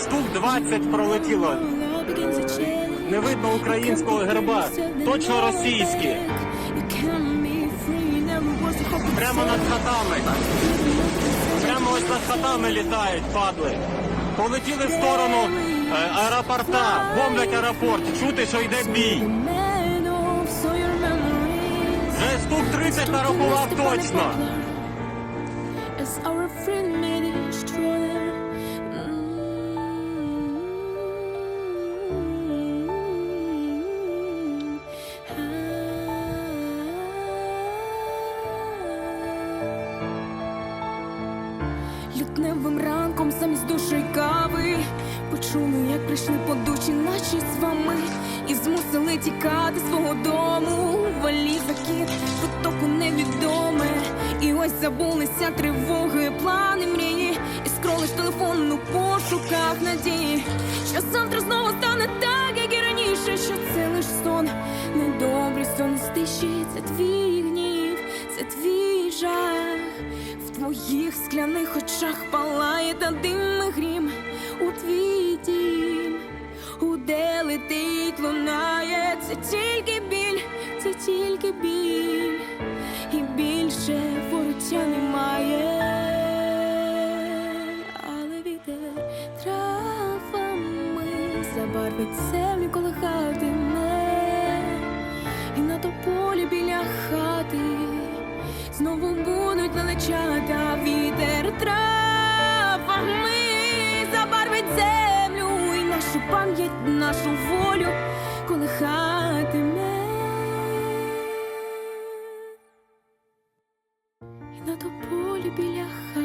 Штук 20 пролетіло. Не видно українського герба. Точно російські. Прямо над хатами. Прямо ось над хатами літають, падли. Полетіли в сторону е, аеропорта, бомблять аеропорт. Чути, що йде бій. Вже штук 30 нарахував точно. Лютневим ранком замість душої кави. Почули, як прийшли подучі наші з вами І змусили тікати свого дому. Валізаки, потоку невідоме. І ось забулися тривоги, плани мрії. І скролиш телефон у пошуках надії Що завтра знову стане так, твоїх скляних очах палає та дим грім. У твій дім, уде летить, лунає, це тільки біль, це тільки біль, і більше вороття немає, але вітер травами забарвить землю колихатиме, і на тополі біля хати знову будуть величати травами забарвить землю і нашу пам'ять, нашу волю колихатиме. І на тополі біля хати